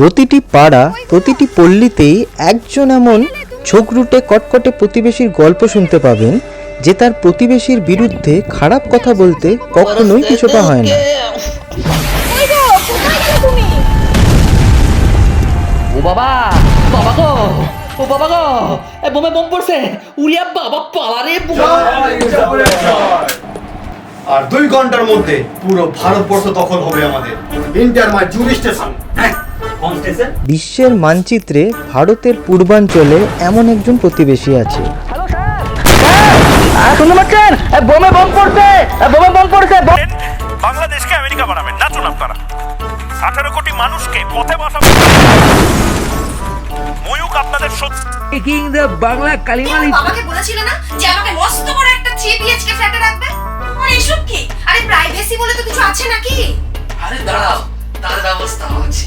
প্রতিটি পাড়া প্রতিটি পল্লীতেই একজন এমন ছোকরুটে কটকটে প্রতিবেশীর গল্প শুনতে পাবেন যে তার প্রতিবেশীর বিরুদ্ধে খারাপ কথা বলতে কখনোই কিছুটা হয় না। ওই গো কোথায় গেলে তুমি? ও বাবা বাবা গো ও বাবা গো এ বোমে বোম পড়ছে। উড়িয়া বাবা পালারে আর দুই ঘণ্টার মধ্যে পুরো ভারতবর্ষ দখল হবে আমাদের। ইন্টার মাই জুরিস্টেশন। স্টেশন বিশ্বের মানচিত্রে ভারতের পূর্বাঞ্চলে এমন একজন প্রতিবেশী আছে। শুনতে বোমে বোম পড়ছে। বোমে বোম পড়ছে। বাংলাদেশকে আমেরিকা বানাবেন নাচুন আপনারা। আঠারো কোটি মানুষকে পথে বসাবেন। ময়ূক আপনাদের সত্যি দ্য বাংলা কালিমালি বাবাকে বলেছিলে না যে আমাকে মস্ত বড় একটা থ্রি বিএচকে ফ্ল্যাটে রাখবে? আর এসব কি? আরে প্রাইভেসি বলে তো কিছু আছে নাকি? আরে দাঁড়াও। তার ব্যবস্থা আছে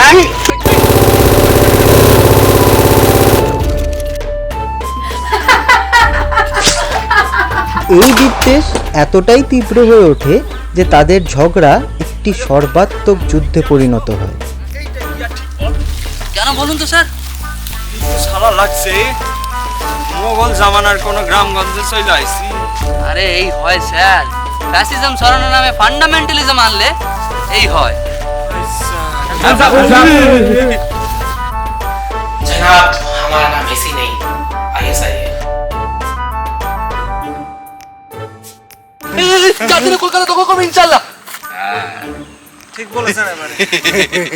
এই বিদ্বেষ এতটাই তীব্র হয়ে ওঠে যে তাদের ঝগড়া একটি সর্বাত্মক যুদ্ধে পরিণত হয় কেন বলুন তো স্যার সারা লাগছে মোগল জামানার কোন গ্রামগঞ্জে চলে আইছি আরে এই হয় স্যার ফ্যাসিজম সরানোর নামে ফান্ডামেন্টালিজম আনলে এই হয় जनाब हमारा नाम ऐसी नहीं आईएसआई है কলকাতা দখল করবে ইনশাল্লাহ ঠিক বলেছেন এবারে।